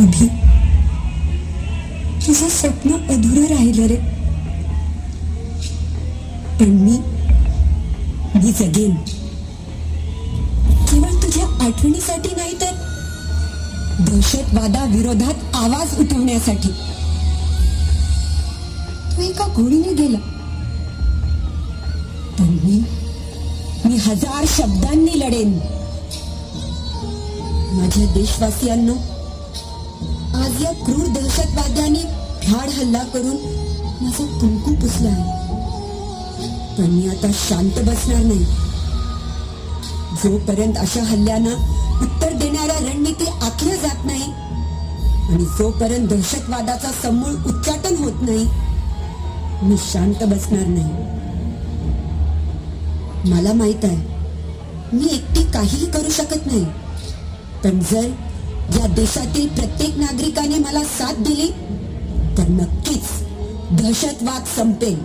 अभि तुझं स्वप्न अधुरं राहिलं रे. पण मी मी जगेन. केवळ तुझ्या आठवणीसाठी नाही तर दहशतवादाविरोधात आवाज उठवण्यासाठी. तू एका गोळीने गेला. पण मी मी हजार शब्दांनी लढेन. माझ्या देशवासियांनो या क्रूर दहशतवाद्यांनी ठाड हल्ला करून माझं कुंकू पुसला आहे. पण मी आता शांत बसणार नाही. जोपर्यंत अशा हल्ल्यांना उत्तर देणाऱ्या रणनीती आखल्या जात नाही आणि जोपर्यंत दहशतवादाचा समूळ उच्चाटन होत नाही मी शांत बसणार नाही. मला माहीत आहे मी एकटी काहीही करू शकत नाही. पण जर या देशातील प्रत्येक नागरिकाने मला साथ दिली तर नक्कीच दहशतवाद संपेल.